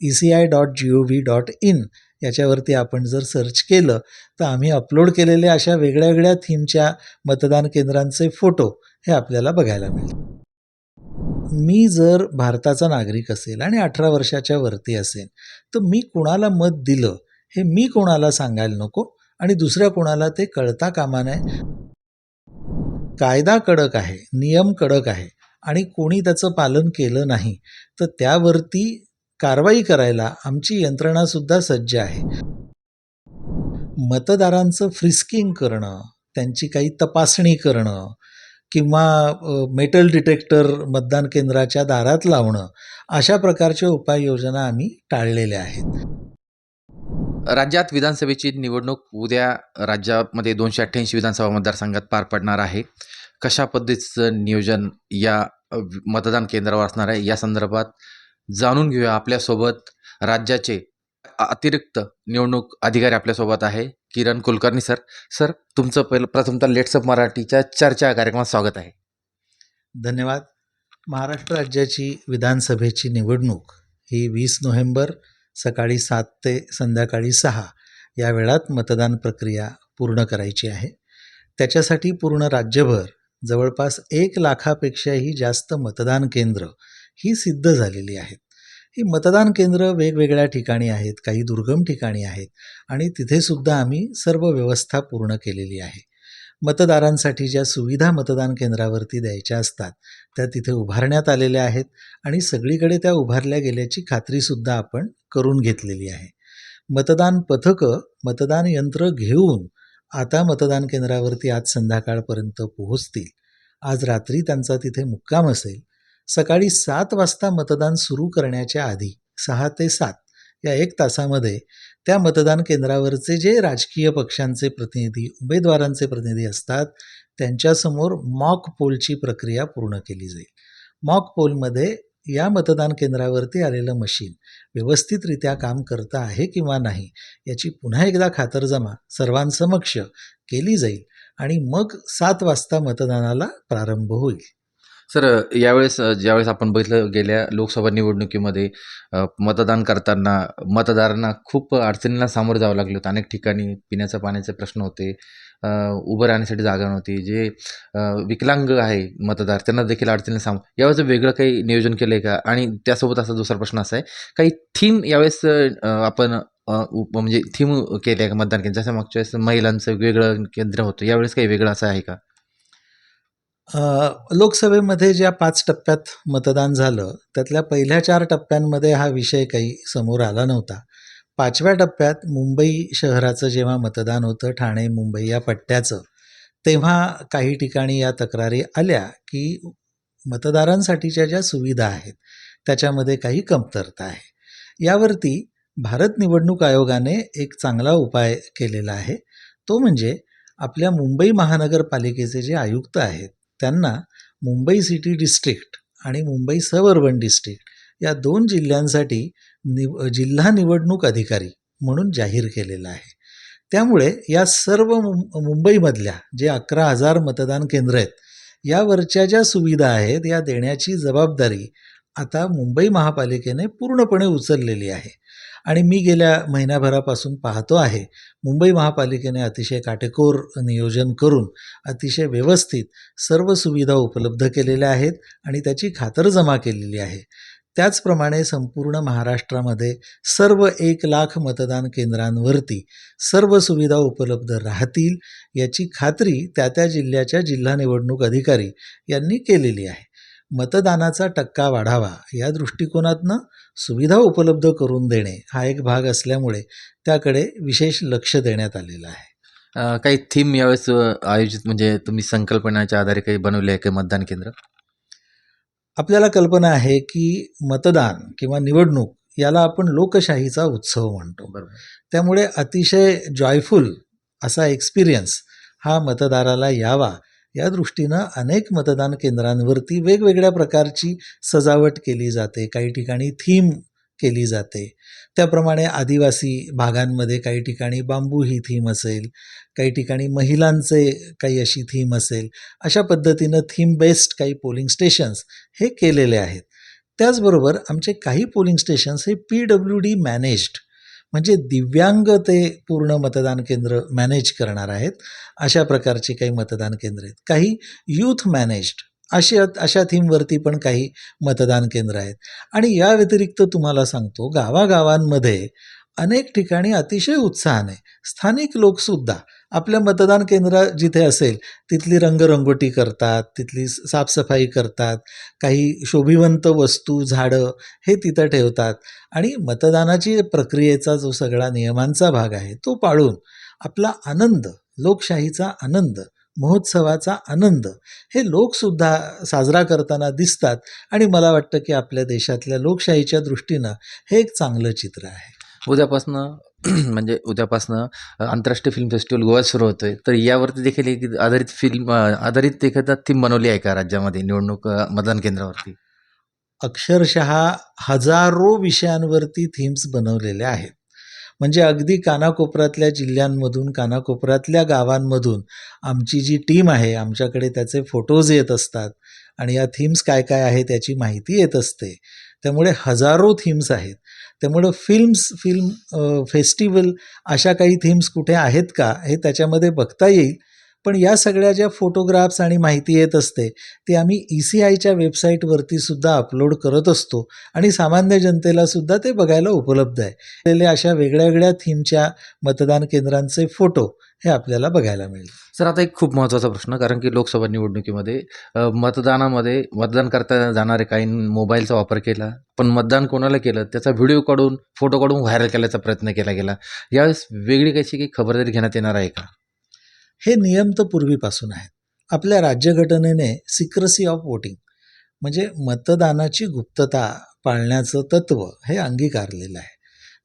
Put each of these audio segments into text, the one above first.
E C I dot G O V dot in याच्यावरती आपण जर सर्च केलं तर आम्ही अपलोड केलेल्या अशा वेगळ्या वेगळ्या थीमच्या मतदान केंद्रांचे फोटो हे आपल्याला बघायला मिळेल मी जर भारताचा नागरिक असेल आणि अठरा वर्षाच्या वरती असेल तर मी कुणाला मत दिलं हे मी कोणाला सांगायला नको आणि दुसऱ्या कोणाला ते कळता कामा नये. कायदा कडक आहे नियम कडक आहे आणि कोणी त्याचं पालन केलं नाही तर त्यावरती कारवाई करायला आमची यंत्रणासुद्धा सज्ज आहे. मतदारांचं फ्रिस्किंग करणं त्यांची काही तपासणी करणं किंवा मेटल डिटेक्टर मतदान केंद्राच्या दारात लावणं अशा प्रकारच्या उपाययोजना आम्ही टाळलेल्या आहेत. राज्यात विधानसभेची निवडणूक उद्या राज्यामध्ये दोनशे अठ्ठ्याऐंशी विधानसभा मतदारसंघात पार पडणार आहे. कशा पद्धतीचं नियोजन या मतदान केंद्रावर असणार आहे या संदर्भात जाणून घेऊया आपल्यासोबत राज्याचे अतिरिक्त निवडणूक अधिकारी आपल्यासोबत आहे किरण कुलकर्णी सर. सर तुमचं पहिलं प्रथमतः लेट्सअप मराठीच्या चर्चा कार्यक्रमात स्वागत आहे. धन्यवाद. महाराष्ट्र राज्याची विधानसभेची निवडणूक ही वीस नोव्हेंबर सकाळी सात ते संध्याकाळी सहा या वेळात मतदान प्रक्रिया पूर्ण करायची आहे. त्याच्यासाठी पूर्ण राज्यभर जवळपास एक लाखापेक्षाही जास्त मतदान केंद्र ही सिद्ध झालेली आहेत. ही मतदान केंद्र वेगवेगळ्या ठिकाणी आहेत काही दुर्गम ठिकाणी आहेत आणि तिथेसुद्धा आम्ही सर्व व्यवस्था पूर्ण केलेली आहे. मतदारांसाठी ज्या सुविधा मतदान केंद्रावरती द्यायच्या असतात त्या तिथे उभारण्यात आलेल्या आहेत आणि सगळीकडे त्या उभारल्या गेल्याची खात्रीसुद्धा आपण करून घेतलेली आहे. मतदान पथकं मतदान यंत्र घेऊन आता मतदान केंद्रावरती आज संध्याकाळपर्यंत पोहोचतील. आज रात्री त्यांचा तिथे मुक्काम असेल सकाळी सात वाजता मतदान सुरू करण्याच्या आधी सहा ते सात या एक तासामध्ये त्या मतदान केंद्रावरचे जे राजकीय पक्षांचे प्रतिनिधी उमेदवारांचे प्रतिनिधी असतात त्यांच्यासमोर मॉक पोलची प्रक्रिया पूर्ण केली जाईल. मॉक पोलमध्ये या मतदान केंद्रावरती आलेलं मशीन व्यवस्थितरित्या काम करतं आहे किंवा नाही याची पुन्हा एकदा खातरजमा सर्वांसमक्ष केली जाईल आणि मग सात वाजता मतदानाला प्रारंभ होईल. सर यावेळेस ज्यावेळेस आपण बघितलं गेल्या लोकसभा निवडणुकीमध्ये मतदान करताना मतदारांना खूप अडचणींना सामोरं जावं लागलं होतं. अनेक ठिकाणी पिण्याच्या पाण्याचे प्रश्न होते. उभं राहण्यासाठी जागा नव्हती. जे विकलांग आहे मतदार त्यांना देखील अडचणी साम यावेळेस वेगळं काही नियोजन केलं आहे का? आणि त्यासोबत असा दुसरा प्रश्न असा आहे काही थीम यावेळेस आपण उप- म्हणजे थीम केली आहे का मतदान केंद्र? जसं मागच्या वेळेस महिलांचं वेगळं केंद्र होतं यावेळेस काही वेगळं असं आहे का? लोकसभेमध्ये ज्या पाच टप्प्यात मतदान झालं त्यातल्या पहिल्या चार टप्प्यांमध्ये हा विषय काही समोर आला नव्हता. पाचव्या टप्प्यात मुंबई शहराचं जेव्हा मतदान होतं ठाणे मुंबई या पट्ट्याचं तेव्हा काही ठिकाणी या तक्रारी आल्या की मतदारांसाठीच्या ज्या सुविधा आहेत त्याच्यामध्ये काही कमतरता आहे. यावरती भारत निवडणूक आयोगाने एक चांगला उपाय केलेला आहे. तो म्हणजे आपल्या मुंबई महानगरपालिकेचे जे आयुक्त आहेत त्यांना मुंबई सिटी डिस्ट्रिक्ट आणि मुंबई सब अर्बन डिस्ट्रिक्ट या दोन जिल्ह्यांसाठी निव जिल्हा निवडणूक अधिकारी म्हणून जाहीर केलेलं आहे. त्यामुळे या सर्व मुं मुंबईमधल्या जे अकरा हजार मतदान केंद्र आहेत यावरच्या ज्या सुविधा आहेत या देण्याची जबाबदारी आता मुंबई महापालिकेने पूर्णपणे उचललेली आहे. आणि मी गेल्या महिन्याभरापासून पाहतो आहे मुंबई महापालिकेने अतिशय काटेकोर नियोजन करून अतिशय व्यवस्थित सर्व सुविधा उपलब्ध केलेल्या आहेत आणि त्याची खातरजमा केलेली आहे. त्याचप्रमाणे संपूर्ण महाराष्ट्रामध्ये सर्व एक लाख मतदान केंद्रांवरती सर्व सुविधा उपलब्ध राहतील याची खात्री त्या त्या जिल्ह्याच्या जिल्हा निवडणूक अधिकारी यांनी केलेली आहे. मतदानाचा टक्का वाढावा या दृष्टिकोनातनं सुविधा उपलब्ध करून देणे हा एक भाग असल्यामुळे त्याकडे विशेष लक्ष देण्यात आलेलं आहे. काही थीम यावेळेस आयोजित म्हणजे तुम्ही संकल्पनाच्या आधारे काही बनवले आहे काही मतदान केंद्र? आपल्याला कल्पना आहे की मतदान किंवा निवडणूक याला आपण लोकशाहीचा उत्सव म्हणतो. बरोबर. त्यामुळे अतिशय जॉयफुल असा एक्सपिरियन्स हा मतदाराला यावा या दृष्टीनं अनेक मतदान केंद्रांवरती वेगवेगळ्या प्रकारची सजावट केली जाते. काही ठिकाणी थीम केली जाते. त्याप्रमाणे आदिवासी भागांमध्ये काही ठिकाणी बांबू ही थीम असेल काही ठिकाणी महिलांचे काही अशी थीम असेल अशा पद्धतीनं थीम बेस्ड काही पोलिंग स्टेशन्स हे केलेले आहेत. त्याचबरोबर आमचे काही पोलिंग स्टेशन्स हे पी डब्ल्यू डी मॅनेज्ड म्हणजे दिव्यांग ते पूर्ण मतदान केंद्र मॅनेज करणार आहेत. अशा प्रकारची काही मतदान केंद्र आहेत. काही यूथ मॅनेज्ड अशा अशा थीमवरती पण काही मतदान केंद्र आहेत. आणि या व्यतिरिक्त तुम्हाला सांगतो गावागावांमध्ये अनेक ठिकाणी अतिशय उत्साहाने स्थानिक लोकसुद्धा आपल्या मतदान केंद्र जिथे असेल तिथली रंगरंगोटी करतात तिथली साफसफाई करतात काही शोभिवंत वस्तू झाडं हे तिथं ठेवतात. आणि मतदानाची प्रक्रियेचा जो सगळा नियमांचा भाग आहे तो पाळून आपला आनंद लोकशाहीचा आनंद महोत्सवाचा आनंद हे लोकसुद्धा साजरा करताना दिसतात. आणि मला वाटतं की आपल्या देशातल्या लोकशाहीच्या दृष्टीनं हे एक चांगलं चित्र आहे. उद्यापासनं म्हणजे उद्यापासनं आंतरराष्ट्रीय फिल्म फेस्टिवल गोव्यात सुरू होतोय. तर यावरती देखील एक आधारित फिल्म आधारित एखादा थीम बनवली आहे का राज्यामध्ये निवडणूक मतदान केंद्रावरती? अक्षरशः हजारो विषयांवरती थीम्स बनवलेल्या आहेत. म्हणजे अगदी कानाकोपऱ्यातल्या जिल्ह्यांमधून कानाकोपऱ्यातल्या गावांमधून आमची जी टीम आहे आमच्याकडे त्याचे फोटोज येत असतात आणि या थीम्स काय काय आहे त्याची माहिती येत असते. त्यामुळे हजारो थीम्स आहेत. त्यामुळं फिल्म्स फिल्म फेस्टिवल अशा काही थीम्स कुठे आहेत का हे त्याच्यामध्ये बघता येईल. पण या सगळ्या ज्या फोटोग्राफ्स आणि माहिती येत असते ती आम्ही ई सी आयच्या वेबसाईटवरती सुद्धा अपलोड करत असतो. आणि सामान्य जनतेला सुद्धा ते बघायला उपलब्ध आहे. अशा वेगळ्या वेगळ्या थीमच्या मतदान केंद्रांचे फोटो हे आपल्याला बघायला मिळतील सर आता एक खूप महत्त्वाचा प्रश्न कारण की लोकसभा निवडणुकीमध्ये मतदानामध्ये मतदान करता जाणारे काही मोबाईलचा वापर केला पण मतदान कोणाला केलं त्याचा व्हिडिओ काढून फोटो काढून व्हायरल केल्याचा प्रयत्न केला गेला. यावेळेस वेगळी कशी काही खबरदारी घेण्यात येणार आहे का? हे नियम तर पूर्वीपासून आहेत. आपल्या राज्यघटनेने सिक्रसी ऑफ वोटिंग म्हणजे मतदानाची गुप्तता पाळण्याचं तत्त्व हे अंगीकारलेलं आहे.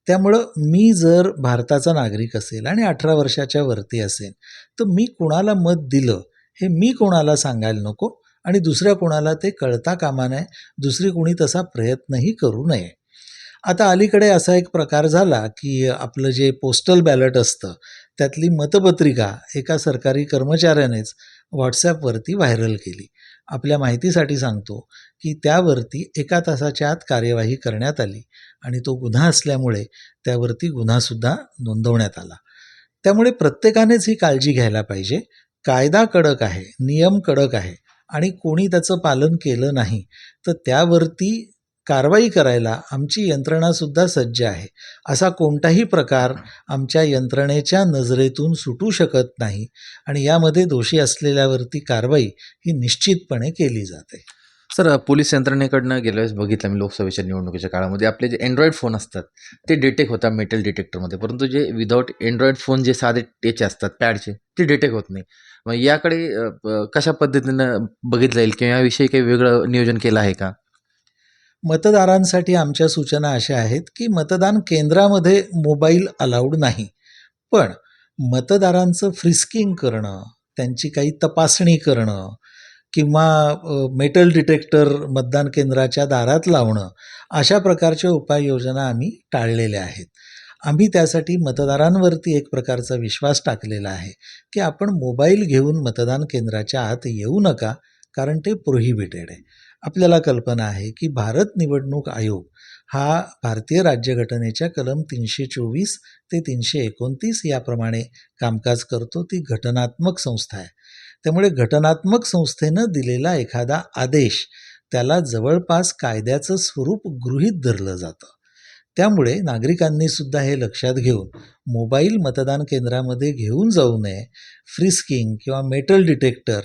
त्यामुळं मी जर भारताचा नागरिक असेल आणि अठरा वर्षाच्या वरती असेल तर मी कोणाला मत दिलं हे मी कोणाला सांगायला नको आणि दुसऱ्या कोणाला ते कळता कामा नये दुसरी कोणी तसा प्रयत्नही करू नये. आता अलीकडे असा एक प्रकार झाला की आपलं जे पोस्टल बॅलट असतं त्यातली मतपत्रिका एका सरकारी कर्मचाऱ्यानेच व्हॉट्सॲपवरती व्हायरल केली. आपल्या माहितीसाठी सांगतो की त्यावरती एका तासाच्या आत कार्यवाही करण्यात आली. आणि तो गुन्हा असल्यामुळे त्यावरती गुन्हासुद्धा नोंदवण्यात आला. त्यामुळे प्रत्येकानेच ही काळजी घ्यायला पाहिजे. कायदा कडक आहे नियम कडक आहे आणि कोणी त्याचं पालन केलं नाही तर त्यावरती कारवाई करायला आमची यंत्रणासुद्धा सज्ज आहे. असा कोणताही प्रकार आमच्या यंत्रणेच्या नजरेतून सुटू शकत नाही आणि यामध्ये दोषी असलेल्यावरती कारवाई ही निश्चितपणे केली जाते. सर पोलीस यंत्रणेकडनं गेल्या वेळेस बघितलं मी लोकसभेच्या निवडणुकीच्या काळामध्ये. आपले जे अँड्रॉईड फोन असतात ते डिटेक्ट होतात मेटल डिटेक्टरमध्ये परंतु जे विदाऊट अँड्रॉईड फोन जे साधे याचे असतात पॅडचे ते डिटेक्ट होत नाही. मग याकडे कशा पद्धतीनं बघितलं जाईल किंवा याविषयी काही वेगळं नियोजन केलं आहे का? मतदारांसाठी आमच्या सूचना अशा आहेत की मतदान केंद्रामध्ये मोबाईल अलाउड नाही. पण मतदारांचं फ्रिस्किंग करणं त्यांची काही तपासणी करणं किंवा मेटल डिटेक्टर मतदान केंद्राच्या दारात लावणं अशा प्रकारच्या उपाययोजना आम्ही टाळलेल्या आहेत. आम्ही त्यासाठी मतदारांवरती एक प्रकारचा विश्वास टाकलेला आहे की आपण मोबाईल घेऊन मतदान केंद्राच्या आत येऊ नका कारण ते प्रोहिबिटेड आहे. आपल्याला कल्पना आहे की भारत निवडणूक आयोग हा भारतीय राज्यघटनेच्या कलम तीनशे चोवीस ते तीनशे एकोणतीस याप्रमाणे कामकाज करतो ती घटनात्मक संस्था आहे. त्यामुळे घटनात्मक संस्थेनं दिलेला एखादा आदेश त्याला जवळपास कायद्याचं स्वरूप गृहीत धरलं जातं. त्यामुळे नागरिकांनी सुद्धा हे लक्षात घेऊन मोबाईल मतदान केंद्रामध्ये घेऊन जाऊ नये फ्रिस्किंग किंवा मेटल डिटेक्टर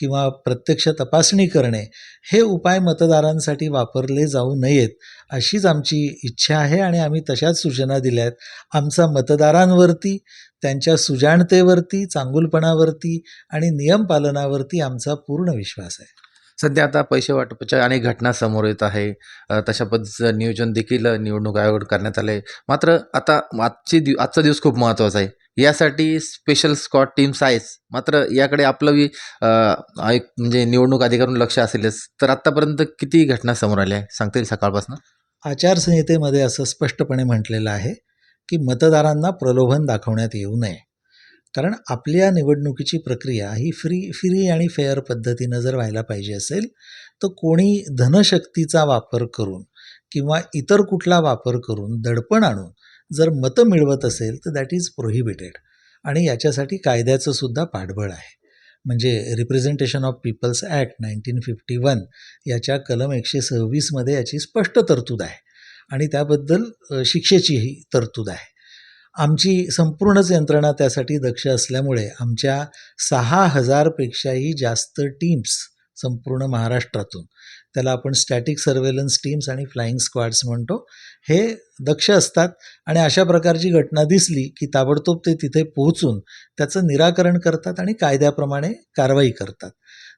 किंवा प्रत्यक्ष तपासणी करणे हे उपाय मतदारांसाठी वापरले जाऊ नयेत अशीच आमची इच्छा आहे आणि आम्ही तशाच सूचना दिल्या आहेत. आमचा मतदारांवरती त्यांच्या सुजाणतेवरती चांगुलपणावरती आणि नियमपालनावरती आमचा पूर्ण विश्वास आहे. सध्या आता पैसे वाटपाच्या अनेक घटना समोर येत आहे. तशा पद्धतीचं नियोजन देखील निवडणूक आयोग करण्यात आलं आहे मात्र आता आजची दिव आजचा दिवस खूप महत्त्वाचा आहे. यासाठी स्पेशल स्कॉट टीम्स आहेच. मात्र याकडे आपलं बी एक म्हणजे निवडणूक अधिकारून लक्ष असेलच. तर आत्तापर्यंत किती घटना समोर आल्या? आहे सांगता येईल सकाळपासून? आचारसंहितेमध्ये असं स्पष्टपणे म्हटलेलं आहे की मतदारांना प्रलोभन दाखवण्यात येऊ नये. कारण आपल्या निवडणुकीची प्रक्रिया ही फ्री फ्री आणि फेअर पद्धतीनं जर व्हायला पाहिजे असेल तर कोणी धनशक्तीचा वापर करून किंवा इतर कुठला वापर करून दडपण आणून जर मतं मिळवत असेल तर दॅट इज प्रोहिबिटेड आणि याच्यासाठी कायद्याचं सुद्धा पाठबळ आहे. म्हणजे representation of peoples act nineteen fifty one याच्या कलम एकशे सव्वीसमध्ये याची स्पष्ट तरतूद आहे. आणि त्याबद्दल शिक्षेचीही तरतूद आहे. आमची संपूर्णच यंत्रणा त्यासाठी दक्ष असल्यामुळे आमच्या सहा हजारपेक्षाही जास्त टीम्स संपूर्ण महाराष्ट्रातून त्याला आपण स्टॅटिक सर्वेलन्स टीम्स आणि फ्लाईंग स्क्वॉड्स म्हणतो. हे दक्ष असतात आणि अशा प्रकारची घटना दिसली की ताबडतोब ते तिथे पोहोचून त्याचं निराकरण करतात आणि कायद्याप्रमाणे कारवाई करतात.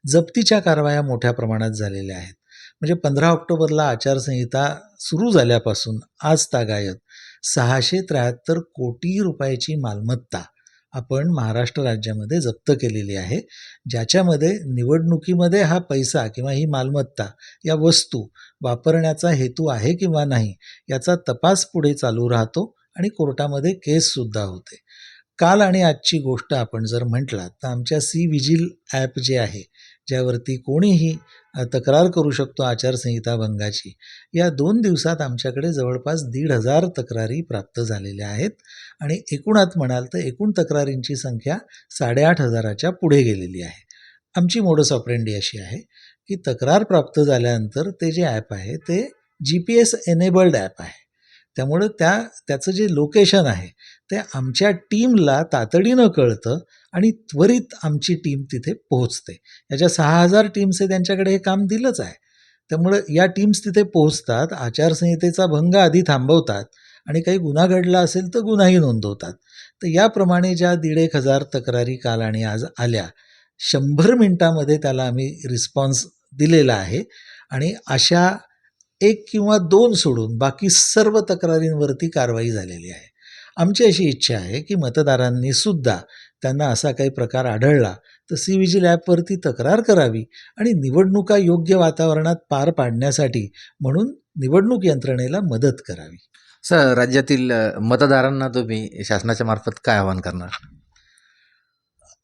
जप्तीच्या कारवाया मोठ्या प्रमाणात झालेल्या आहेत. म्हणजे पंधरा ऑक्टोबरला आचारसंहिता सुरू झाल्यापासून आज तागायत सहाशे त्र्याहत्तर कोटी रुपयाची मालमत्ता आपण महाराष्ट्र राज्यामध्ये जप्त केलेली आहे ज्याच्यामध्ये निवडणुकीमध्ये हा पैसा किंवा ही मालमत्ता या वस्तू वापरण्याचा हेतू आहे किंवा नाही याचा तपास पुढे चालू राहतो आणि कोर्टामध्ये केससुद्धा होते. काल आणि आजची गोष्ट आपण जर म्हटलात तर आमच्या सी विजिल ॲप जे आहे ज्यावरती कोणीही तक्रार करू शकतो आचारसंहिता भंगाची. या दोन दिवसात आमच्याकडे जवळपास दीड हजार तक्रारी प्राप्त झालेल्या आहेत आणि एकूणात म्हणाल तर एकूण तक्रारींची संख्या साडेआठ हजाराच्या पुढे गेलेली आहे. आमची मोडस ऑपरेंडी अशी आहे की तक्रार प्राप्त झाल्यानंतर ते जे ॲप आहे ते G P S enabled app आहे. त्यामुळं त्या त्याचं जे लोकेशन आहे ते आमच्या टीमला तातडीनं कळतं आणि त्वरित आमची टीम तिथे पोहोचते. याच्या सहा हजार टीम्स हे त्यांच्याकडे हे काम दिलंच आहे. त्यामुळं या टीम्स तिथे पोहोचतात आचारसंहितेचा भंग आधी थांबवतात आणि काही गुन्हा घडला असेल तर गुन्हाही नोंदवतात. तर याप्रमाणे ज्या दीड एक हजार तक्रारी काल आणि आज आल्या शंभर मिनटामध्ये त्याला आम्ही रिस्पॉन्स दिलेला आहे आणि अशा एक किंवा दोन सोडून बाकी सर्व तक्रारींवरती कारवाई झालेली आहे. आमची अशी इच्छा आहे की मतदारांनी सुद्धा त्यांना असा काही प्रकार आढळला तर सी विजिल ॲपवरती तक्रार करावी आणि निवडणुका योग्य वातावरणात पार पाडण्यासाठी म्हणून निवडणूक यंत्रणेला मदत करावी. सर राज्यातील मतदारांना तुम्ही शासनाच्या मार्फत काय आवाहन करणार?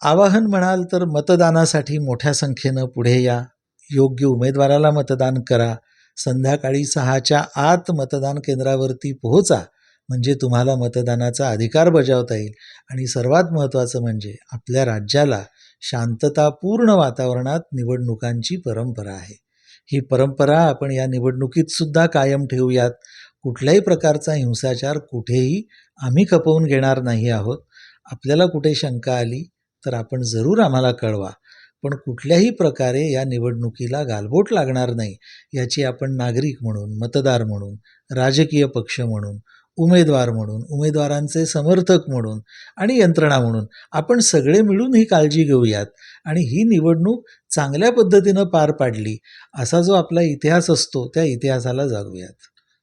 आवाहन म्हणाल तर मतदानासाठी मोठ्या संख्येनं पुढे या. योग्य उमेदवाराला मतदान करा. संध्याकाळी सहाच्या आत मतदान केंद्रावरती पोहोचा. म्हणजे तुम्हाला मतदानाचा अधिकार बजावता येईल. आणि सर्वात महत्त्वाचं म्हणजे आपल्या राज्याला शांततापूर्ण वातावरणात निवडणुकांची परंपरा आहे. ही परंपरा आपण या निवडणुकीत सुद्धा कायम ठेवूयात. कुठल्याही प्रकारचा हिंसाचार कुठेही आम्ही खपवून घेणार नाही आहोत. आपल्याला कुठे शंका आली तर आपण जरूर आम्हाला कळवा. पण कुठल्याही प्रकारे या निवडणुकीला गालबोट लागणार नाही याची आपण नागरिक म्हणून मतदार म्हणून राजकीय पक्ष म्हणून उमेदवार म्हणून उमेदवारांचे समर्थक म्हणून आणि यंत्रणा म्हणून आपण सगळे मिळून ही काळजी घेऊयात. आणि ही निवडणूक चांगल्या पद्धतीनं पार पाडली असा जो आपला इतिहास असतो त्या इतिहासाला जागूयात.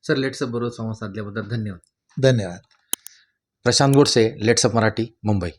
सर लेट्सअप बरोबर संवाद साधल्याबद्दल धन्यवाद. धन्यवाद. प्रशांत गोडसे लेट्सअप मराठी मुंबई.